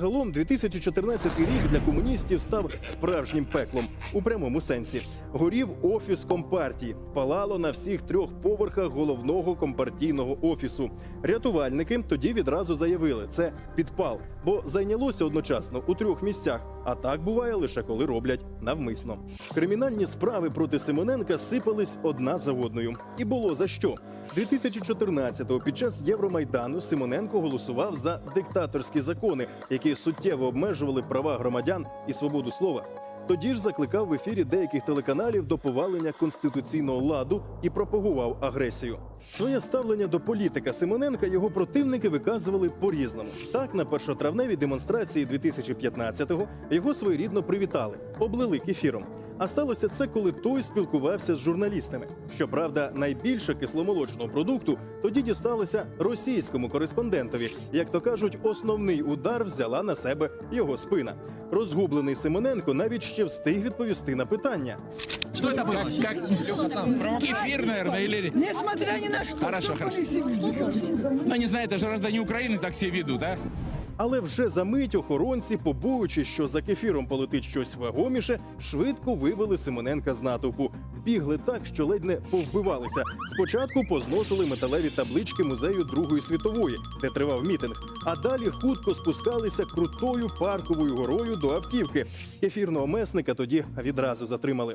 Загалом 2014 рік для комуністів став справжнім пеклом у прямому сенсі. Горів офіс компартії, палало на всіх трьох поверхах головного компартійного офісу. Рятувальники тоді відразу заявили, це підпал, бо зайнялося одночасно у трьох місцях. А так буває лише коли роблять навмисно. Кримінальні справи проти Симоненка сипались одна за одною, і було за що. 2014-го під час Євромайдану Симоненко голосував за диктаторські закони, які суттєво обмежували права громадян і свободу слова. Тоді ж закликав в ефірі деяких телеканалів до повалення конституційного ладу і пропагував агресію. Своє ставлення до політика Симоненка його противники виказували по-різному. Так, на першотравневій демонстрації 2015-го його своєрідно привітали, облили кефіром. А сталося це, коли той спілкувався з журналістами. Щоправда, найбільше кисломолочного продукту тоді дісталося російському кореспондентові. Як то кажуть, основний удар взяла на себе його спина. Розгублений Симоненко навіть ще встиг відповісти на питання. Что это было? Как кефир, наверное, или... Несмотря ни на что. Хорошо, всё хорошо. повесили. Ну, не знаю, это же граждане Украины так себя ведут, а? Але вже за мить охоронці, побоюючи, що за кефіром полетить щось вагоміше, швидко вивели Симоненка з натовпу. Бігли так, що ледь не повбивалися. Спочатку позносили металеві таблички музею Другої світової, де тривав мітинг. А далі хутко спускалися крутою парковою горою до автівки. Кефірного месника тоді відразу затримали.